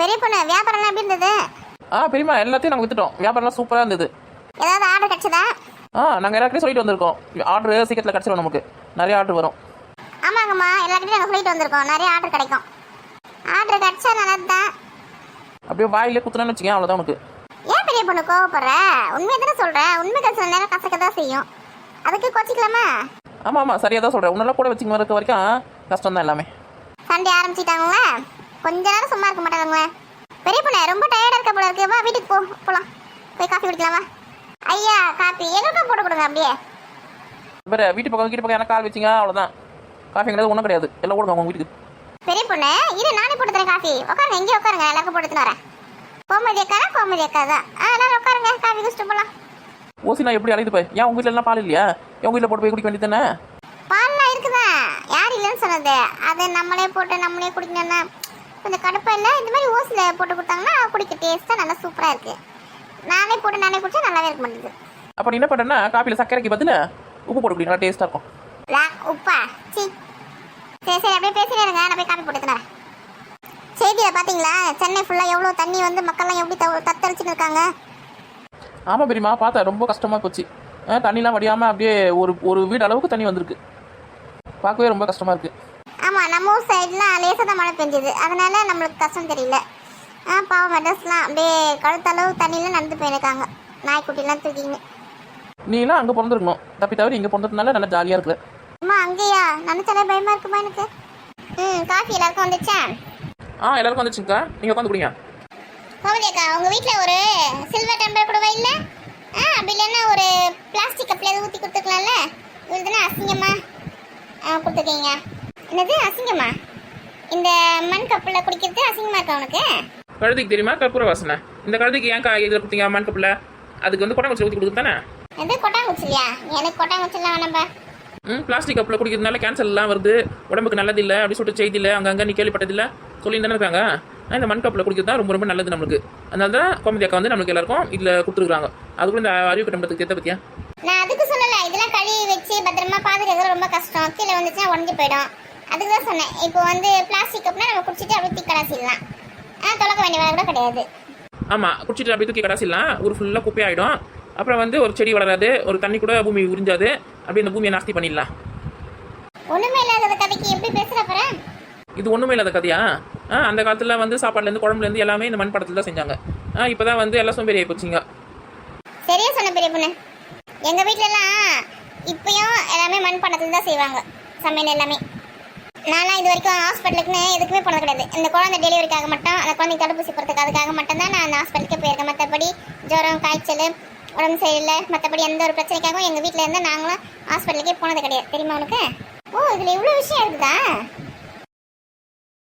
பெரிய பொண்ணு வியாபாரம்லாம் எப்படி இருந்தது? ஆ பெரியம்மா எல்லாத்தையும் நாங்கள் வித்துட்டோம். வியாபாரம்லாம் சூப்பராக இருந்தது. ஏதாவது ஆர்டர் கிடைச்சதா? ஆ நாங்கள் எல்லாருக்கும் சொல்லிட்டு வந்திருக்கோம். ஆர்டர் சீக்கிரத்தில் கிடச்சிடும் நமக்கு. நிறைய ஆர்டர் வரும். ஆமாங்கம்மா எல்லாருக்கிட்டையும் நாங்கள் சொல்லிட்டு வந்திருக்கோம். நிறைய ஆர்டர் கிடைக்கும். ஆர்டர் கிடைச்சா நல்லது தான் அப்படியே வாயிலே குத்துனேன்னு வச்சுக்கேன் அவ்வளோதான் உனக்கு. ஏன் பெரிய பொண்ணு கோவப்படுற? உண்மையை தானே சொல்கிறேன் உண்மை சில நேரம் கசக்க தான் செய்யும். அதுக்கு கோச்சிக்கலாமா? ஆமாம் ஆமாம் சரியாக தான் சொல்கிறேன் உன்னெல்லாம் கூட வச்சுக்க இருக்க வரைக்கும் கஷ்டம் தான் எல்லாமே. சண்டே ஆரம்பிச்சிட்டாங்களா? கொஞ்ச நேரம் சும்மா இருக்க மாட்டாங்களே பெரிய பொண்ணு ரொம்ப டயர்டாக இருக்க போல இருக்கு. வா வீட்டுக்கு போ போகலாம் போய் காஃபி குடிக்கலாமா ஐயா காஃபி எங்களுக்கும் போட்டு கொடுங்க அப்படியே? வேறு வீட்டு பக்கம் வீட்டு பக்கம் எனக்கு கால் வச்சிங்க அவ்வளோதான் காஃபி கிடையாது ஒன்றும் கிடையாது. எல்லாம் ஓடுங்க உங்கள் வீட்டுக்கு. பெரிய பொண்ணு இரு நானே போட்டு தரேன் காஃபி உட்காருங்க இங்கே உட்காருங்க எல்லாருக்கும் போட்டு வரேன். கோமதி அக்காரா கோமதி அக்கா தான் ஆ எல்லாரும் உட்காருங்க காஃபி குடிச்சிட்டு போகலாம் ஓசி நான் எப்படி அழைத்து போய் ஏன் உங்கள் வீட்டில் எல்லாம் பால் இல்லையா? உங்கள் வீட்டில் போட்டு போய் குடிக்க வேண்டியது தானே? பால்லாம் இருக்குதான் யார் இல்லைன்னு சொன்னது. அதை நம்மளே போட்டு நம்மளே குடிக்கணும்னா கொஞ்சம் கடுப்பா இல்லை இந்த மாதிரி ஓசில் போட்டு கொடுத்தாங்கன்னா குடிக்க டேஸ்ட்டாக நல்லா சூப்பராக இருக்கு. நானே போட்டு நானே குடிச்சா நல்லாவே இருக்க மாட்டேங்குது. அப்போ என்ன பண்ணுறேன்னா காஃபியில் சக்கரைக்கு பதில் உப்பு போட்டு குடிக்கலாம் டேஸ்ட்டாக இருக்கும். லா உப்பா? சி. சரி சரி அப்படியே பேசினே இருங்க நான் போய் காப்பி போட்டு தரேன் செய்தியில் பார்த்தீங்களா சென்னை ஃபுல்லாக எவ்வளோ தண்ணி வந்து மக்கள்லாம் எப்படி தவ- தத்தளிச்சுன்னு இருக்காங்க? ஆமாம் பெரியம்மா பார்த்தேன் ரொம்ப கஷ்டமாக போச்சு. தண்ணிலாம் வடியாமல் அப்படியே ஒரு ஒரு வீடு அளவுக்கு தண்ணி வந்திருக்கு. பார்க்கவே ரொம்ப கஷ்டமாக இருக்குது ஆமாம் நம்ம ஊர் சைட்லாம் லேசாக தான் மழை பெஞ்சுது. அதனால நம்மளுக்கு கஷ்டம் தெரியல. ஆ பாவம் மெட்ரஸ்லாம் அப்படியே கழுத்தளவு தண்ணியில் நடந்து போயிருக்காங்க. நாய்க்குட்டிலாம் தூக்கிங்க நீலாம் அங்கே பிறந்திருக்கணும். தப்பி தவிர இங்கே பிறந்ததுனால நல்லா ஜாலியாக இருக்குது அம்மா அங்கேயா? நினச்சாலே பயமா இருக்குமா எனக்கு? ம் காஃபி எல்லாருக்கும் வந்துச்சா? ஆ எல்லாருக்கும் வந்துச்சுங்கக்கா. நீங்கள் உட்காந்து குடிங்க. கோமதி அக்கா உங்கள் வீட்டில் ஒரு சில்வர் டெம்பர் கூடவா இல்லை? ஆ அப்படி இல்லைன்னா ஒரு பிளாஸ்டிக் கப்பில் ஊற்றி கொடுத்துக்கலாம்ல? இதுனா அசிங்கமா? ஆ கொடுத்துருக்கீங்க. என்னது? அசிங்கமா? இந்த மண் கப்பில் குடிக்கிறது அசிங்கமா இருக்கா உனக்கு? கழுதிக்கு தெரியுமா? கற்பூர வாசனை. இந்த கழுதிக்கு ஏன் இதில் கொடுத்தீங்க? மண் கப்பில்? அதுக்கு வந்து கொட்டாங்குச்சி ஊற்றி கொடுத்து தானே? எது கொட்டாங்குச்சிலையா? எனக்கு கொட்டாங்குச்சிலாம் வேணாம்பா. ம் பிளாஸ்டிக் கப்பில் குடிக்கிறதுனால கேன்சர் எல்லாம் வருது. உடம்புக்கு நல்லது இல்லை அப்படி சொல்லிட்டு செய்தி இல்லை அங்கங்கே நீ கேள்விப்பட்டதில்ல. சொல்லி தானே இருக்காங்க. இந்த மண் கப்பில் குடிக்கிறது தான் ரொம்ப ரொம்ப நல்லது நம்மளுக்கு. அதனால தான் கோமதி அக்கா வந்து நம்மளுக்கு எல்லாருக்கும் இதில் கொடுத்துருக்காங்க அதுக்குள்ள இந்த அறிவு கட்டணத்துக்கு தேத்த பற்றியா நான் அதுக்கு சொல்லலை. இதெல்லாம் கழுவி வச்சு பத்திரமா பாதுகாக்கிறது ரொம்ப கஷ்டம். கீழே வந்துச்சுன்னா உடஞ்சி போயிடும். அதுக்கு தான் சொன்னேன். இப்போ வந்து பிளாஸ்டிக் கப்னா நம்ம குடிச்சிட்டு அப்படியே தீ கடாசிடலாம் ஆ தொலைக்க வேண்டிய வேலை கூட கிடையாது. ஆமாம் குடிச்சிட்டு அப்படியே தூக்கி கடைசிலாம் ஊர் ஃபுல்லாக குப்பையாயிடும் அப்புறம் வந்து ஒரு செடி வளராது ஒரு தண்ணி கூட பூமி உறிஞ்சாது. அப்படியே இந்த பூமியை நாஸ்தி பண்ணிடலாம். ஒண்ணுமே இல்லாத கதைக்கு எப்படி பேசுற அப்புறம் இது ஒன்றுமே இல்லாத கதையா? ஆ அந்த காலத்தில் வந்து சாப்பாடுலேருந்து குழம்புலேருந்து எல்லாமே இந்த மண் படத்தில் தான் செஞ்சாங்க. ஆ இப்போ தான் வந்து எல்லாம் சோம்பேறி ஆகி போச்சுங்க. சரியா சொன்ன பெரிய பொண்ணு. எங்க வீட்ல எல்லாம் இப்பயும் எல்லாமே மண் பணத்துல தான் செய்வாங்க. சமையல் எல்லாமே. நான்லாம் இது வரைக்கும் ஹாஸ்பிட்டலுக்குன்னு எதுக்குமே போனது கிடையாது. இந்த குழந்தை டெலிவரிக்காக மட்டும் அந்த குழந்தைக்கு தடுப்பூசி போகிறதுக்கு அதுக்காக மட்டும் தான் நான் அந்த ஹாஸ்பிட்டலுக்கு போயிருக்கேன். மற்றபடி ஜுரம் காய்ச்சல் உடம்பு சரியில்லை. மற்றபடி எந்த ஒரு பிரச்சனைக்காகவும் எங்கள் வீட்டில் இருந்து நாங்களும் ஹாஸ்பிட்டலுக்கே போனது கிடையாது. தெரியுமா உனக்கு? ஓ இதில் இவ்வளோ விஷயம் இருக்குதா?